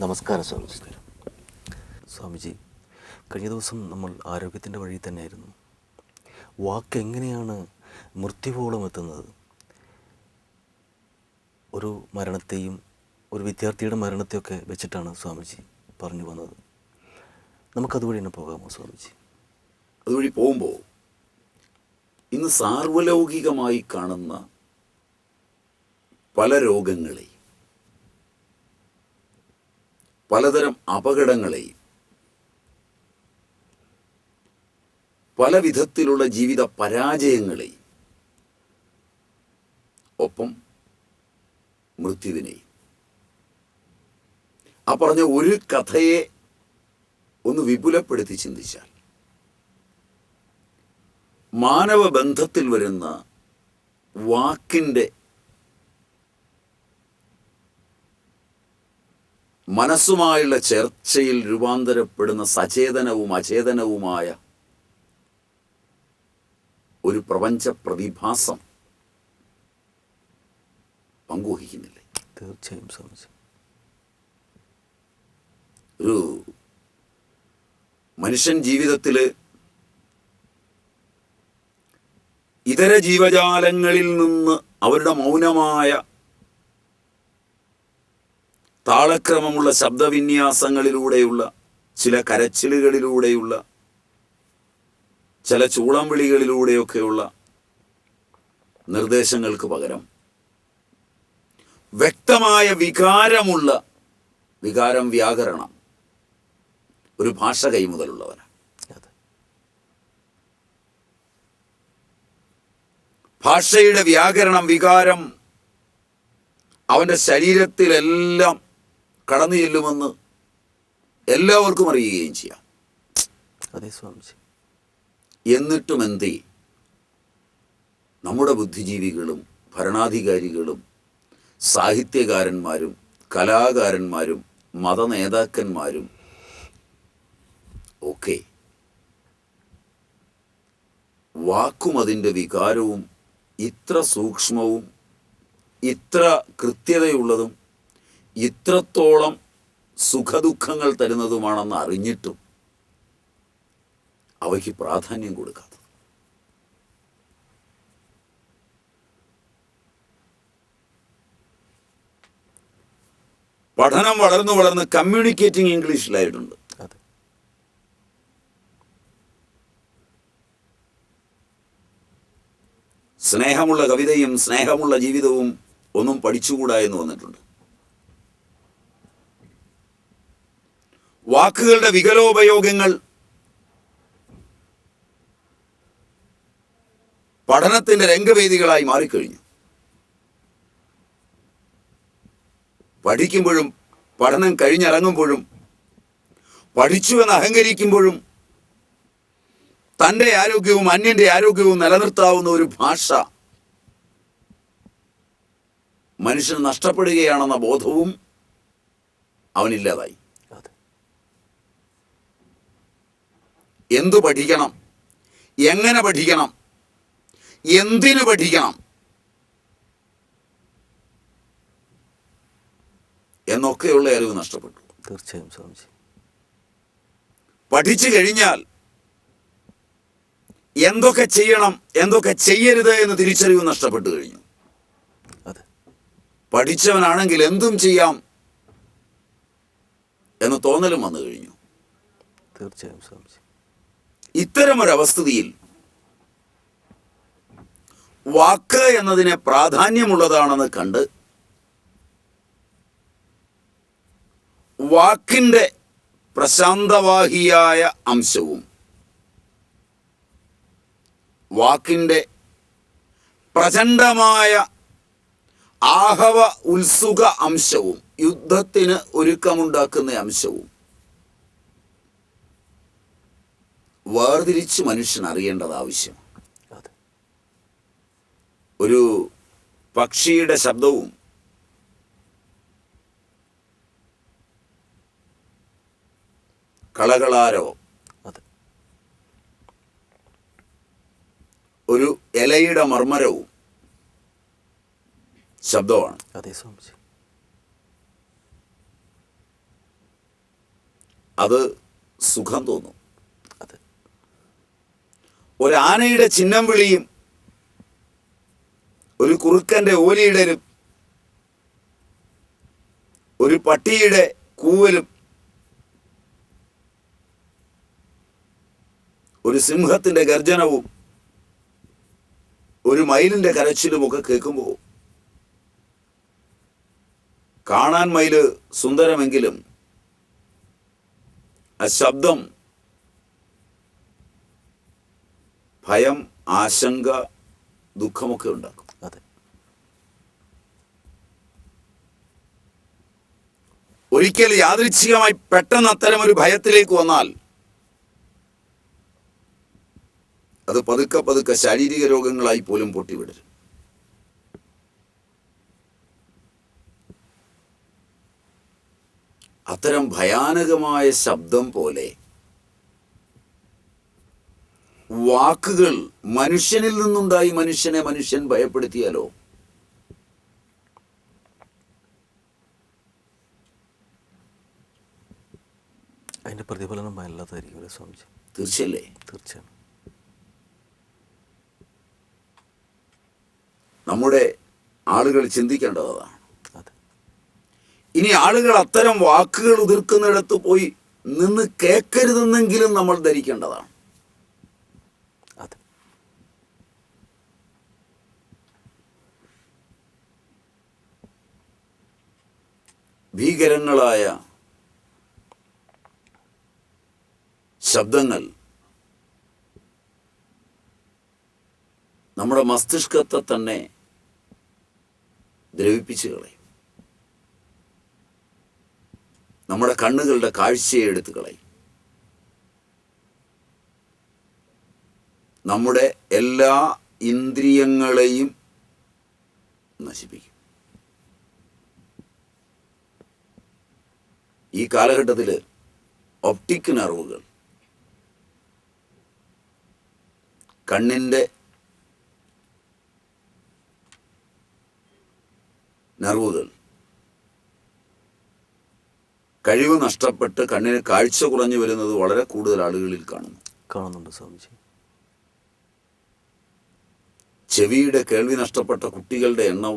നമസ്കാരം സ്വാമിജി. സ്വാമിജി കഴിഞ്ഞ ദിവസം നമ്മൾ ആരോഗ്യത്തിന്റെ വഴി തന്നെയായിരുന്നു. വാക്ക് എങ്ങനെയാണ് മൃത്യുവോളം എത്തുന്നത്? ഒരു മരണത്തെയും ഒരു വിദ്യാർത്ഥിയുടെ മരണത്തെയൊക്കെ വെച്ചിട്ടാണ് സ്വാമിജി പറഞ്ഞു വന്നത്. നമുക്കതുവഴി തന്നെ പോകാമോ സ്വാമിജി? അതുവഴി പോകുമ്പോൾ ഇന്ന് സാർവലൗകികമായി കാണുന്ന പല രോഗങ്ങളെയും പലതരം അപകടങ്ങളെയും പല വിധത്തിലുള്ള ജീവിത പരാജയങ്ങളെയും ഒപ്പം മൃത്യുവിനെയും. ആ പറഞ്ഞ ഒരു കഥയെ ഒന്ന് വിപുലപ്പെടുത്തി ചിന്തിച്ചാൽ മാനവ ബന്ധത്തിൽ വരുന്ന വാക്കിന്റെ മനസ്സുമായുള്ള ചർച്ചയിൽ രൂപാന്തരപ്പെടുന്ന സചേതനവും അചേതനവുമായ ഒരു പ്രപഞ്ച പ്രതിഭാസം പങ്കുവഹിക്കുന്നില്ലേ? തീർച്ചയായും ഒരു മനുഷ്യൻ ജീവിതത്തിൽ ഇതര ജീവജാലങ്ങളിൽ നിന്ന് അവരുടെ മൗനമായ താളക്രമമുള്ള ശബ്ദവിന്യാസങ്ങളിലൂടെയുള്ള ചില കരച്ചിലുകളിലൂടെയുള്ള ചില ചൂളം വിളികളിലൂടെയൊക്കെയുള്ള നിർദ്ദേശങ്ങൾക്ക് പകരം വ്യക്തമായ വികാരമുള്ള വികാരം വ്യാകരണം ഒരു ഭാഷ കൈമുതലുള്ളവനാണ് ഭാഷയുടെ വ്യാകരണം വികാരം അവന്റെ ശരീരത്തിലെല്ലാം കടന്നു ചെല്ലുമെന്ന് എല്ലാവർക്കും അറിയുകയും ചെയ്യാം. അതെ സ്വാമിജി. എന്നിട്ടും എന്തേ നമ്മുടെ ബുദ്ധിജീവികളും ഭരണാധികാരികളും സാഹിത്യകാരന്മാരും കലാകാരന്മാരും മതനേതാക്കന്മാരും ഒക്കെ വാക്കും അതിന്റെ വികാരവും ഇത്ര സൂക്ഷ്മവും ഇത്ര കൃത്യതയുള്ളതും ഇത്രത്തോളം സുഖദുഃഖങ്ങൾ തരുന്നതുമാണെന്ന് അറിഞ്ഞിട്ടും അവയ്ക്ക് പ്രാധാന്യം കൊടുക്കാത്തത്. പഠനം വളർന്നു വളർന്ന് കമ്മ്യൂണിക്കേറ്റിംഗ് ഇംഗ്ലീഷിലായിട്ടുണ്ട് സ്നേഹമുള്ള കവിതയും സ്നേഹമുള്ള ജീവിതവും ഒന്നും പഠിച്ചുകൂടാ എന്ന് വന്നിട്ടുണ്ട്. വാക്കുകളുടെ വികലോപയോഗങ്ങൾ പഠനത്തിന്റെ രംഗവേദികളായി മാറിക്കഴിഞ്ഞു. പഠിക്കുമ്പോഴും പഠനം കഴിഞ്ഞിറങ്ങുമ്പോഴും പഠിച്ചുവെന്ന് അഹങ്കരിക്കുമ്പോഴും തന്റെ ആരോഗ്യവും അന്യന്റെ ആരോഗ്യവും നിലനിർത്താവുന്ന ഒരു ഭാഷ മനുഷ്യന് നഷ്ടപ്പെടുകയാണെന്ന ബോധവും അവനില്ലാതായി. എന്തു പഠിക്കണം? എങ്ങനെ പഠിക്കണം? എന്തിനു പഠിക്കണം? എന്നൊക്കെയുള്ള അറിവ് നഷ്ടപ്പെട്ടു. തീർച്ചയായും സ്വാമിജി. പഠിച്ചു കഴിഞ്ഞാൽ എന്തൊക്കെ ചെയ്യണം എന്തൊക്കെ ചെയ്യരുത് എന്ന് തിരിച്ചറിവ് നഷ്ടപ്പെട്ടു കഴിഞ്ഞു. പഠിച്ചവനാണെങ്കിൽ എന്തും ചെയ്യാം എന്ന് തോന്നലും വന്നു കഴിഞ്ഞു. തീർച്ചയായും സ്വാമിജി. ഇത്തരമൊരവസ്ഥിതിയിൽ വാക്ക് എന്നതിനെ പ്രാധാന്യമുള്ളതാണെന്ന് കണ്ട് വാക്കിന്റെ പ്രശാന്തവാഹിയായ അംശവും വാക്കിന്റെ പ്രചണ്ഡമായ ആഹവ ഉത്സുക അംശവും യുദ്ധത്തിന് ഒരുക്കമുണ്ടാക്കുന്ന അംശവും വേർതിരിച്ച് മനുഷ്യൻ അറിയേണ്ടത് ആവശ്യം. ഒരു പക്ഷിയുടെ ശബ്ദവും കളകളാരോ ഒരു ഇലയുടെ മർമ്മരവും ശബ്ദമാണ്. അതെ സ്വാമിജി. അത് സുഖം തോന്നും. ഒരാനയുടെ ചിഹ്നം വിളിയും ഒരു കുറുക്കന്റെ ഓലിയിടലും ഒരു പട്ടിയുടെ കൂവലും ഒരു സിംഹത്തിന്റെ ഗർജനവും ഒരു മയിലിന്റെ കരച്ചിലുമൊക്കെ കേൾക്കുമ്പോൾ കാണാൻ മയിൽ സുന്ദരമെങ്കിലും ആ ശബ്ദം ഭയം ആശങ്ക ദുഃഖമൊക്കെ ഉണ്ടാക്കും. അതെ. ഒരിക്കൽ യാദൃച്ഛികമായി പെട്ടെന്ന് അത്തരം ഒരു ഭയത്തിലേക്ക് വന്നാൽ അത് പതുക്കെ പതുക്കെ ശാരീരിക രോഗങ്ങളായി പോലും പൊട്ടിവിടരും അത്തരം ഭയാനകമായ ശബ്ദം പോലെ വാക്കുകൾ മനുഷ്യനിൽ നിന്നുണ്ടായി മനുഷ്യനെ മനുഷ്യൻ ഭയപ്പെടുത്തിയാലോ? അതിന്റെ പ്രതിഫലനം വല്ലാതായിരിക്കും സ്വാമിജി? തീർച്ചയല്ലേ? തീർച്ചയാണ് നമ്മുടെ ആളുകൾ ചിന്തിക്കേണ്ടതാണ്. ഇനി ആളുകൾ അത്തരം വാക്കുകൾ ഉതിർക്കുന്നിടത്ത് പോയി നിന്ന് കേൾക്കരുതെന്നെങ്കിലും നമ്മൾ ധരിക്കേണ്ടതാണ് അതെ ഭീകരങ്ങളായ ശബ്ദങ്ങൾ നമ്മുടെ മസ്തിഷ്കത്തെ തന്നെ ദ്രവിപ്പിച്ചു കളയും. നമ്മുടെ കണ്ണുകളുടെ കാഴ്ചയെ എടുത്തു കളയും. നമ്മുടെ എല്ലാ ഇന്ദ്രിയങ്ങളെയും നശിപ്പിക്കും. ഈ കാലഘട്ടത്തിൽ ഒപ്റ്റിക് നെർവുകൾ കണ്ണിന്റെ നെർവുകൾ കഴിവ് നഷ്ടപ്പെട്ട് കണ്ണിന് കാഴ്ച കുറഞ്ഞു വരുന്നത് വളരെ കൂടുതൽ ആളുകളിൽ കാണുന്നു. കാണുന്നുണ്ട് സ്വാമിജി. ചെവിയുടെ കേൾവി നഷ്ടപ്പെട്ട കുട്ടികളുടെ എണ്ണം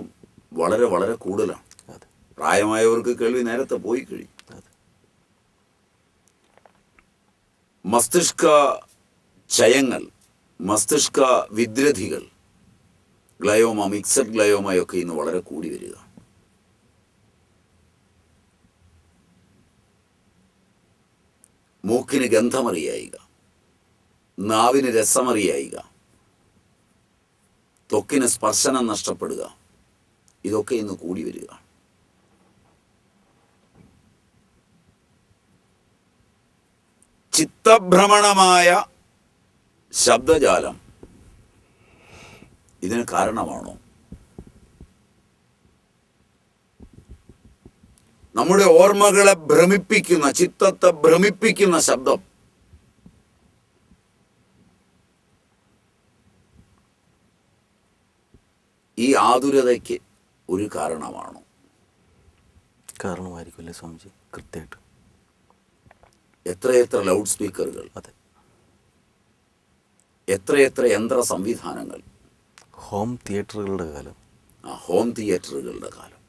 വളരെ വളരെ കൂടുതലാണ്. പ്രായമായവർക്ക് കേൾവി നേരത്തെ പോയി കഴിയും അതെ മസ്തിഷ്ക ചയങ്ങൾ മസ്തിഷ്ക വിദ്രധികൾ ഗ്ലയോമ മിക്സഡ് ഗ്ലയോമയൊക്കെ ഇന്ന് വളരെ കൂടി വരിക. മൂക്കിന് ഗന്ധമറിയായിക നാവിന് രസമറിയായിക ത്വക്കിന് സ്പർശനം നഷ്ടപ്പെടുക ഇതൊക്കെ ഇന്ന് കൂടി വരിക. ചിത്തഭ്രമണമായ ശബ്ദജാലം ഇതിന് കാരണമാണോ? നമ്മുടെ ഓർമ്മകളെ ഭ്രമിപ്പിക്കുന്ന ചിത്തത്തെ ഭ്രമിപ്പിക്കുന്ന ശബ്ദം. ഈ ആതുരതയ്ക്ക് ഒരു കാരണമാണോ? കാരണമായിരിക്കുമല്ലേ സ്വാമിജി? കൃത്യമായിട്ട്. എത്രയെത്ര ലൗഡ് സ്പീക്കറുകൾ എത്രയെത്ര യന്ത്ര സംവിധാനങ്ങൾ. ഹോം തിയേറ്ററുകളുടെ കാലം. ആ ഹോം തിയേറ്ററുകളുടെ കാലം.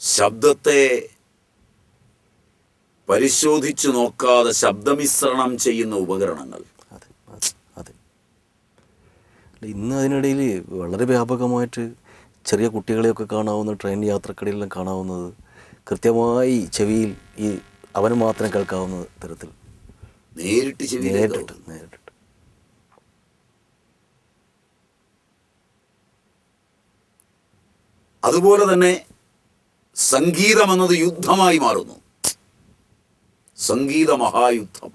ശബ്ദത്തെ പരിശോധിച്ചു നോക്കാതെ ശബ്ദമിശ്രണം ചെയ്യുന്ന ഉപകരണങ്ങൾ. ഇന്ന് അതിനിടയിൽ വളരെ വ്യാപകമായിട്ട് ചെറിയ കുട്ടികളെയൊക്കെ കാണാവുന്ന ട്രെയിൻ യാത്രക്കിടയിലെല്ലാം കാണാവുന്നത് കൃത്യമായി ചെവിയിൽ ഈ അവന് മാത്രം കേൾക്കാവുന്ന തരത്തിൽ നേരിട്ട് നേരിട്ട് നേരിട്ട്. അതുപോലെ തന്നെ സംഗീതം എന്നത് യുദ്ധമായി മാറുന്നു. സംഗീത മഹായുദ്ധം.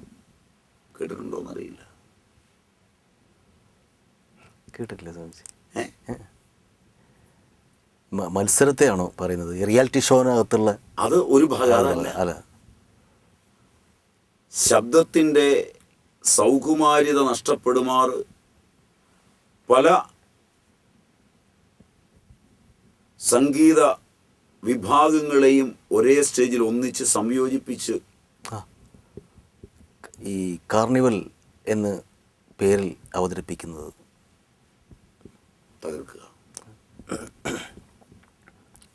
കേട്ടിട്ടുണ്ടോ എന്നറിയില്ല കേട്ടിട്ടില്ല സ്വാമിജി. ഏ? മത്സരത്തെയാണോ പറയുന്നത്? റിയാലിറ്റി ഷോനകത്തുള്ള അത് ഒരു ഭാഗം അതല്ല. അല്ല. ശബ്ദത്തിന്റെ സൗകുമാര്യത നഷ്ടപ്പെടുമാർ പല സംഗീത വിഭാഗങ്ങളെയും ഒരേ സ്റ്റേജിൽ ഒന്നിച്ച് സംയോജിപ്പിച്ച് ഈ കാർണിവൽ എന്ന് പേരിൽ അവതരിപ്പിക്കുന്നത്. തകർക്കുക.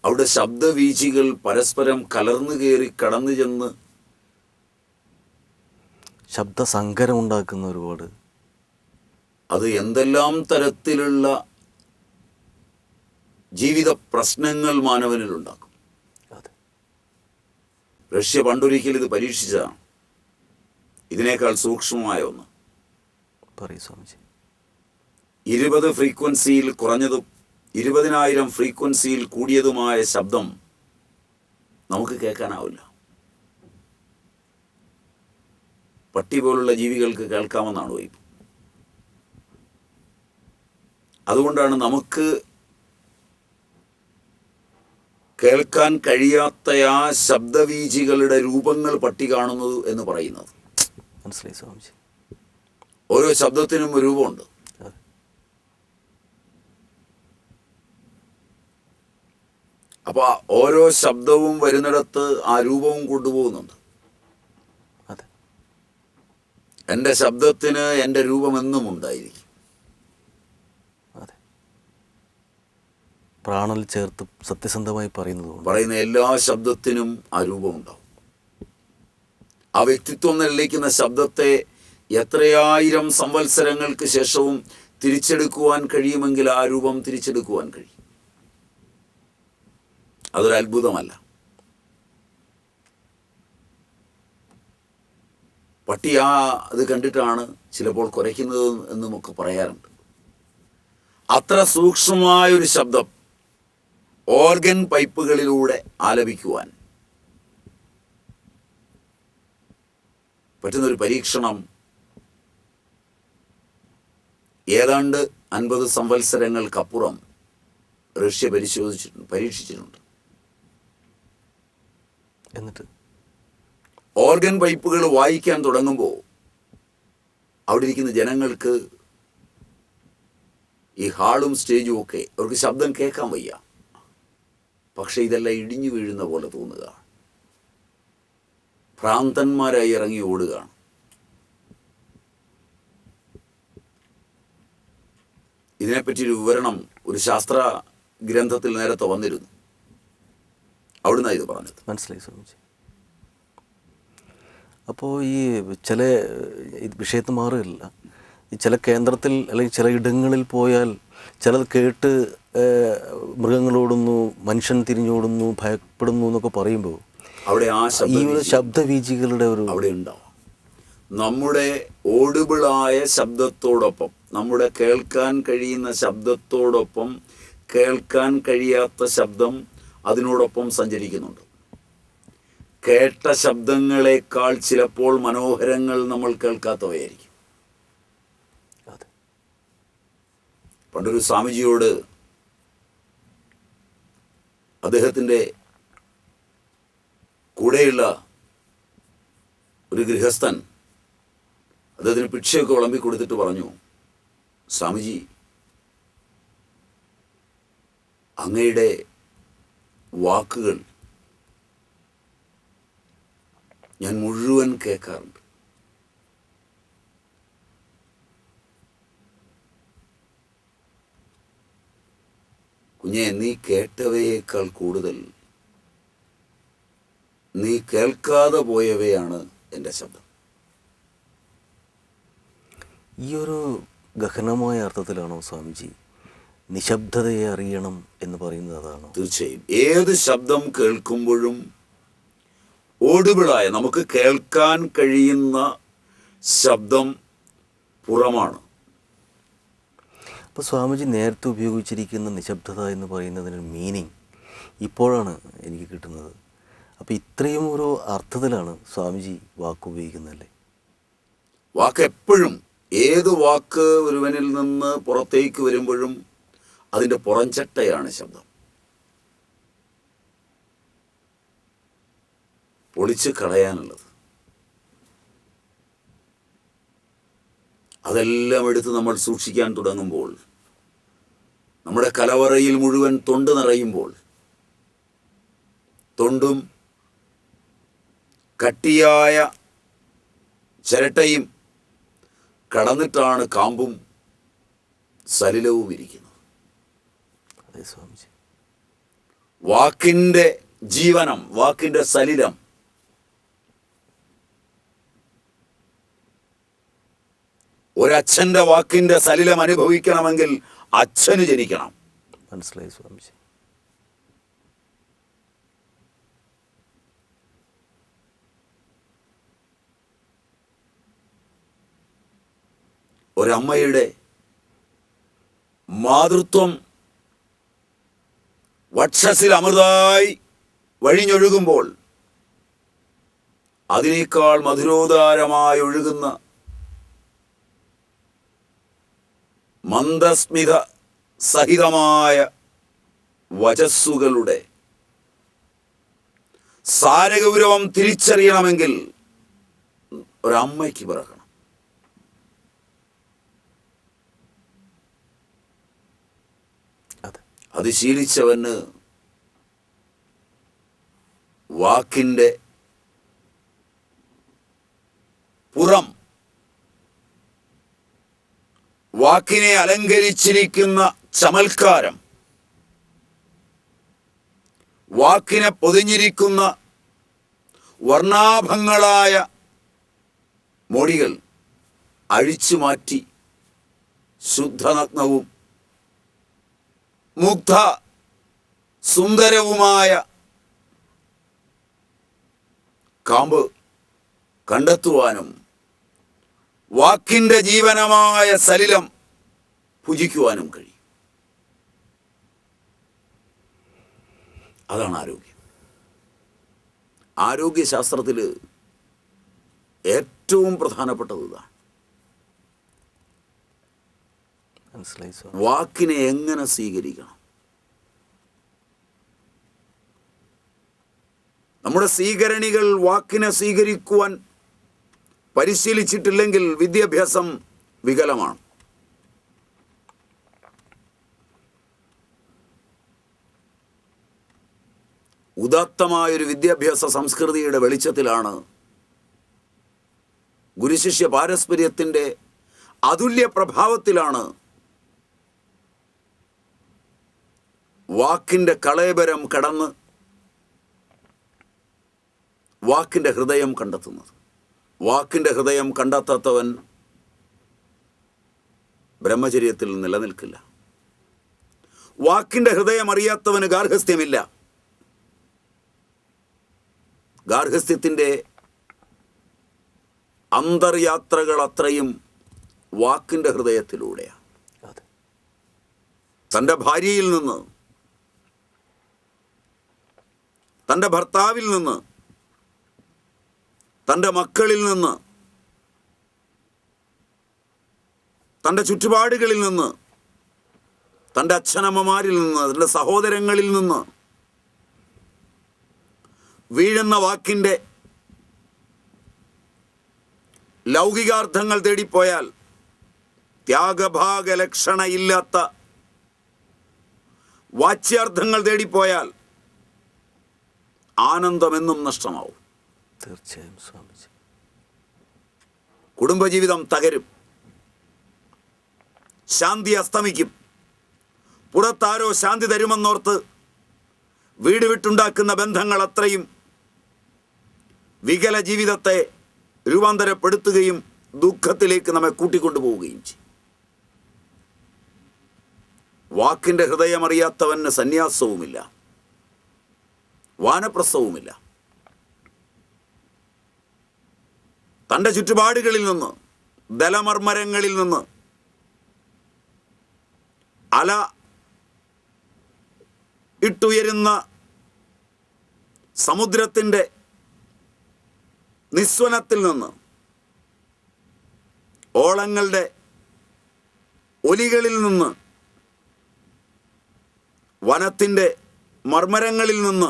അവിടെ ശബ്ദവീചികൾ പരസ്പരം കലർന്നു കയറി കടന്നു ചെന്ന് ശബ്ദസങ്കരം ഉണ്ടാക്കുന്ന ഒരുപാട്. അത് എന്തെല്ലാം തരത്തിലുള്ള ജീവിത പ്രശ്നങ്ങൾ മാനവനിൽ ഉണ്ടാക്കും. റഷ്യ പണ്ടൊരിക്കൽ ഇത് പരീക്ഷിച്ചതാണ്. ഇതിനേക്കാൾ സൂക്ഷ്മമായ ഒന്ന്. പറയൂ സ്വാമിജി. ഇരുപത് ഫ്രീക്വൻസിയിൽ കുറഞ്ഞതും ഇരുപതിനായിരം ഫ്രീക്വൻസിയിൽ കൂടിയതുമായ ശബ്ദം നമുക്ക് കേൾക്കാനാവില്ല. പട്ടി പോലുള്ള ജീവികൾക്ക് കേൾക്കാമെന്നാണ് വൈപ്പ് അതുകൊണ്ടാണ് നമുക്ക് കേൾക്കാൻ കഴിയാത്ത ആ ശബ്ദവീചികളുടെ രൂപങ്ങൾ പട്ടി കാണുന്നത് എന്ന് പറയുന്നത്. മനസ്സിലായി സ്വാമിജി. ഓരോ ശബ്ദത്തിനും രൂപമുണ്ട്. അതെ അപ്പൊ ഓരോ ശബ്ദവും വരുന്നിടത്ത് ആ രൂപവും കൊണ്ടുപോകുന്നുണ്ട്. എന്റെ ശബ്ദത്തിന് എന്റെ രൂപം എന്നും ഉണ്ടായിരിക്കും പ്രാണൽ ചേർത്ത് സത്യസന്ധമായി പറയുന്നത് പറയുന്ന എല്ലാ ശബ്ദത്തിനും ആ രൂപം ഉണ്ടാവും ആ വ്യക്തിത്വം നിർണയിക്കുന്ന ശബ്ദത്തെ എത്രയായിരം സംവത്സരങ്ങൾക്ക് ശേഷവും തിരിച്ചെടുക്കുവാൻ കഴിയുമെങ്കിൽ ആ രൂപം തിരിച്ചെടുക്കുവാൻ കഴിയും. അതൊരു അത്ഭുതമല്ല. പട്ടി ആ അത് കണ്ടിട്ടാണ് ചിലപ്പോൾ കുരയ്ക്കുന്നത് എന്നുമൊക്കെ പറയാറുണ്ട്. അത്ര സൂക്ഷ്മമായൊരു ശബ്ദം ഓർഗൻ പൈപ്പുകളിലൂടെ ആലപിക്കുവാൻ പറ്റുന്നൊരു പരീക്ഷണം ഏതാണ്ട് അൻപത് സംവത്സരങ്ങൾക്കപ്പുറം റഷ്യ പരിശോധിച്ചിട്ടുണ്ട് പരീക്ഷിച്ചിട്ടുണ്ട്. എന്നിട്ട് ഓർഗൻ പൈപ്പുകൾ വായിക്കാൻ തുടങ്ങുമ്പോൾ അവിടെ ഇരിക്കുന്ന ജനങ്ങൾക്ക് ഈ ഹാളും സ്റ്റേജും ഒക്കെ അവർക്ക് ശബ്ദം കേൾക്കാൻ വയ്യ. പക്ഷേ ഇതെല്ലാം ഇടിഞ്ഞു വീഴുന്ന പോലെ തോന്നുക. ഭ്രാന്തന്മാരായി ഇറങ്ങി ഓടുകയാണ് ഇതിനെപ്പറ്റി ഒരു വിവരണം ഒരു ശാസ്ത്ര ഗ്രന്ഥത്തിൽ നേരത്തെ വന്നിരുന്നു. അവിടുന്ന് ഇത് പറഞ്ഞത്. മനസ്സിലായി സ്വാമിജി. അപ്പോൾ ഈ ചില വിഷയത്ത് മാറുകയില്ല. ഈ ചില കേന്ദ്രത്തിൽ അല്ലെങ്കിൽ ചില ഇടങ്ങളിൽ പോയാൽ ചിലത് കേട്ട് മൃഗങ്ങളോടുന്നു മനുഷ്യൻ തിരിഞ്ഞോടുന്നു ഭയപ്പെടുന്നു എന്നൊക്കെ പറയുമ്പോൾ അവിടെ ആ ഈ ഒരു ശബ്ദവീജികളുടെ ശബ്ദവീചികളുടെ ഒരു അവിടെ ഉണ്ടാവും. നമ്മുടെ ഓടുബിളായ ശബ്ദത്തോടൊപ്പം നമ്മുടെ കേൾക്കാൻ കഴിയുന്ന ശബ്ദത്തോടൊപ്പം കേൾക്കാൻ കഴിയാത്ത ശബ്ദം അതിനോടൊപ്പം സഞ്ചരിക്കുന്നുണ്ട്. കേട്ട ശബ്ദങ്ങളെക്കാൾ ചിലപ്പോൾ മനോഹരങ്ങൾ നമ്മൾ കേൾക്കാത്തവയായിരിക്കും. പണ്ടൊരു സ്വാമിജിയോട് അദ്ദേഹത്തിന്റെ കൂടെയുള്ള ഒരു ഗൃഹസ്ഥൻ അദ്ദേഹത്തിന് ഭിക്ഷയൊക്കെ വിളമ്പി കൊടുത്തിട്ട് പറഞ്ഞു സ്വാമിജി അങ്ങയുടെ വാക്കുകൾ. ഞാൻ മുഴുവൻ കേൾക്കാറുണ്ട്. കുഞ്ഞെ നീ കേട്ടവയേക്കാൾ കൂടുതൽ നീ കേൾക്കാതെ പോയവയാണ് എന്റെ ശബ്ദം. ഈ ഒരു ഗഹനമായ അർത്ഥത്തിലാണോ സ്വാമിജി നിശബ്ദതയെ അറിയണം എന്ന് പറയുന്നത് അതാണ്. തീർച്ചയായും. ഏത് ശബ്ദം കേൾക്കുമ്പോഴും ഓഡിബിളായ നമുക്ക് കേൾക്കാൻ കഴിയുന്ന ശബ്ദം പുറമാണ്. അപ്പോൾ സ്വാമിജി നേരത്തെ ഉപയോഗിച്ചിരിക്കുന്ന നിശബ്ദത എന്ന് പറയുന്നതിന് മീനിങ് ഇപ്പോഴാണ് എനിക്ക് കിട്ടുന്നത്. അപ്പോൾ ഇത്രയും ഒരു അർത്ഥത്തിലാണ് സ്വാമിജി വാക്ക് ഉപയോഗിക്കുന്നതല്ലേ? വാക്ക് എപ്പോഴും ഏത് വാക്ക് ഒരുവനിൽ നിന്ന് പുറത്തേക്ക് വരുമ്പോഴും അതിന്റെ പുറംചട്ടയാണ് ശബ്ദം. പൊളിച്ച് കളയാനുള്ളത്. അതെല്ലാം എടുത്ത് നമ്മൾ സൂക്ഷിക്കാൻ തുടങ്ങുമ്പോൾ നമ്മുടെ കലവറയിൽ മുഴുവൻ തൊണ്ട് നിറയുമ്പോൾ തൊണ്ടും കട്ടിയായ ചിരട്ടയും കടന്നിട്ടാണ് കാമ്പും സലിലവും ഇരിക്കുന്നത് അതെ സ്വാമിജി. വാക്കിന്റെ ജീവനം വാക്കിന്റെ സലിലം ഒരച്ഛന്റെ വാക്കിന്റെ സലിലം അനുഭവിക്കണമെങ്കിൽ അച്ഛന് ജനിക്കണം. മനസ്സിലായി സ്വാമിജി. ഒരമ്മയുടെ മാതൃത്വം വക്ഷസിൽ അമൃതായി വഴിഞ്ഞൊഴുകുമ്പോൾ അതിനേക്കാൾ മധുരോദാരമായി ഒഴുകുന്ന മന്ദസ്മിത സഹിതമായ വചസ്സുകളുടെ സാരഗൗരവം തിരിച്ചറിയണമെങ്കിൽ ഒരമ്മയ്ക്ക് പിറക്കണം. അതെ ശീലിച്ചവന് വാക്കിന്റെ പുറം വാക്കിനെ അലങ്കരിച്ചിരിക്കുന്ന ചമൽക്കാരം വാക്കിനെ പൊതിഞ്ഞിരിക്കുന്ന വർണാഭങ്ങളായ മൊഴികൾ അഴിച്ചു മാറ്റി ശുദ്ധനഗ്നവും മുഗ്ധ സുന്ദരവുമായ കാമ്പ് കണ്ടെത്തുവാനും വാക്കിന്റെ ജീവനമായ സലിലം ഭുജിക്കുവാനും കഴിയും. അതാണ് ആരോഗ്യം. ആരോഗ്യശാസ്ത്രത്തിൽ ഏറ്റവും പ്രധാനപ്പെട്ടത് ഇതാണ് മനസ്സിലായി സ്വാമി വാക്കിനെ എങ്ങനെ സ്വീകരിക്കണം? നമ്മുടെ സ്വീകരണികൾ വാക്കിനെ സ്വീകരിക്കുവാൻ പരിശീലിച്ചിട്ടില്ലെങ്കിൽ വിദ്യാഭ്യാസം വികലമാണ്. ഉദാത്തമായൊരു വിദ്യാഭ്യാസ സംസ്കൃതിയുടെ വെളിച്ചത്തിലാണ് ഗുരുശിഷ്യ പാരസ്പര്യത്തിന്റെ അതുല്യ പ്രഭാവത്തിലാണ് വാക്കിന്റെ കളയബരം കടന്ന് വാക്കിന്റെ ഹൃദയം കണ്ടെത്തുന്നത്. വാക്കിന്റെ ഹൃദയം കണ്ടെത്താത്തവൻ ബ്രഹ്മചര്യത്തിൽ നിലനിൽക്കില്ല. വാക്കിന്റെ ഹൃദയം അറിയാത്തവന് ഗാർഹസ്ഥ്യമില്ല. ഗാർഹസ്ഥ്യത്തിന്റെ അന്തർയാത്രകൾ അത്രയും വാക്കിന്റെ ഹൃദയത്തിലൂടെയാണ്. തന്റെ ഭാര്യയിൽ നിന്ന് തന്റെ ഭർത്താവിൽ നിന്ന് തന്റെ മക്കളിൽ നിന്ന് തന്റെ ചുറ്റുപാടുകളിൽ നിന്ന് തന്റെ അച്ഛനമ്മമാരിൽ നിന്ന് തന്റെ സഹോദരങ്ങളിൽ നിന്ന് വീഴുന്ന വാക്കിന്റെ ലൗകികാർത്ഥങ്ങൾ തേടിപ്പോയാൽ ത്യാഗഭാഗ ലക്ഷണയില്ലാത്ത വാച്യാർത്ഥങ്ങൾ തേടിപ്പോയാൽ ആനന്ദമെന്നും നഷ്ടമാവും. തീർച്ചയായും സ്വാമിജി. കുടുംബജീവിതം തകരും. ശാന്തി അസ്തമിക്കും. പുറത്താരോ ശാന്തി തരുമെന്നോർത്ത് വീട് വിട്ടുണ്ടാക്കുന്ന ബന്ധങ്ങൾ അത്രയും വികല ജീവിതത്തെ രൂപാന്തരപ്പെടുത്തുകയും ദുഃഖത്തിലേക്ക് നമ്മെ കൂട്ടിക്കൊണ്ടുപോവുകയും ചെയ്യും. വാക്കിന്റെ ഹൃദയമറിയാത്തവന് സന്യാസവുമില്ല. വാനപ്രസ്ഥവുമില്ല തന്റെ ചുറ്റുപാടുകളിൽ നിന്ന് ദലമർമരങ്ങളിൽ നിന്ന് അല ഇട്ടുയരുന്ന സമുദ്രത്തിന്റെ നിസ്വനത്തിൽ നിന്ന് ഓളങ്ങളുടെ ഒലികളിൽ നിന്ന് വനത്തിന്റെ മർമരങ്ങളിൽ നിന്ന്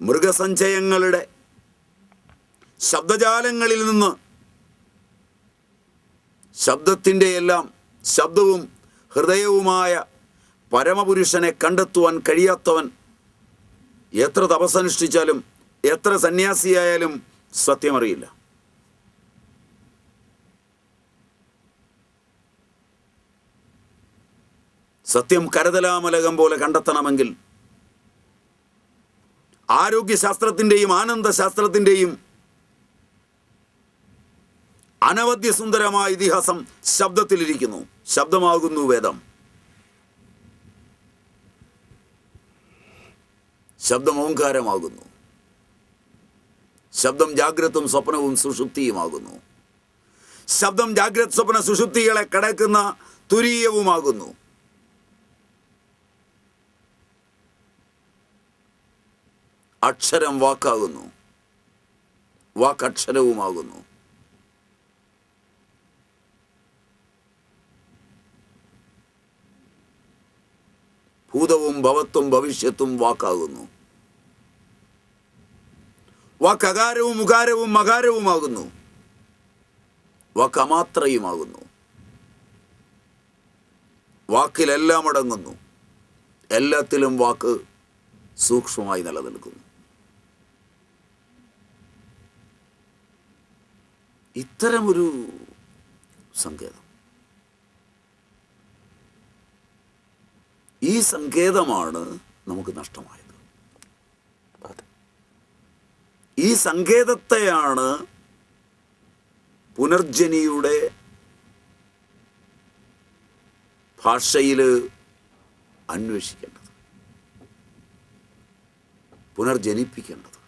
മൃഗസഞ്ചയങ്ങളുടെ ശബ്ദജാലങ്ങളിൽ നിന്ന് ശബ്ദത്തിന്റെ എല്ലാം ശബ്ദവും ഹൃദയവുമായ പരമപുരുഷനെ കണ്ടെത്തുവാൻ കഴിയാത്തവൻ എത്ര തപസ്സനുഷ്ഠിച്ചാലും എത്ര സന്യാസിയായാലും സത്യമറിയില്ല. സത്യം കരതലാമലകം പോലെ കണ്ടെത്തണമെങ്കിൽ ആരോഗ്യശാസ്ത്രത്തിന്റെയും ആനന്ദശാസ്ത്രത്തിന്റെയും അനവധ്യ സുന്ദരമായ ഇതിഹാസം ശബ്ദത്തിലിരിക്കുന്നു. ശബ്ദമാകുന്നു വേദം. ശബ്ദം ഓങ്കാരമാകുന്നു ശബ്ദം ജാഗ്രതും സ്വപ്നവും സുഷുപ്തിയുമാകുന്നു. ശബ്ദം ജാഗ്രത് സ്വപ്ന സുഷുപ്തികളെ കടക്കുന്ന തുരീയവുമാകുന്നു. അക്ഷരം വാക്കാകുന്നു. വാക്കക്ഷരവുമാകുന്നു. ഭൂതവും ഭവത്വം ഭവിഷ്യത്തും വാക്കാകുന്നു. വാക്കകാരവും ഉകാരവും മകാരവുമാകുന്നു വാക്കമാത്രയുമാകുന്നു. വാക്കിലെല്ലാം അടങ്ങുന്നു. എല്ലാത്തിലും വാക്ക് സൂക്ഷ്മമായി നിലനിൽക്കുന്നു. ഇത്തരമൊരു സങ്കേതം. ഈ സങ്കേതമാണ് നമുക്ക് നഷ്ടമായത്. ഈ സങ്കേതത്തെയാണ് പുനർജനിയുടെ ഭാഷയിൽ അന്വേഷിക്കേണ്ടത്. പുനർജനിപ്പിക്കേണ്ടത്.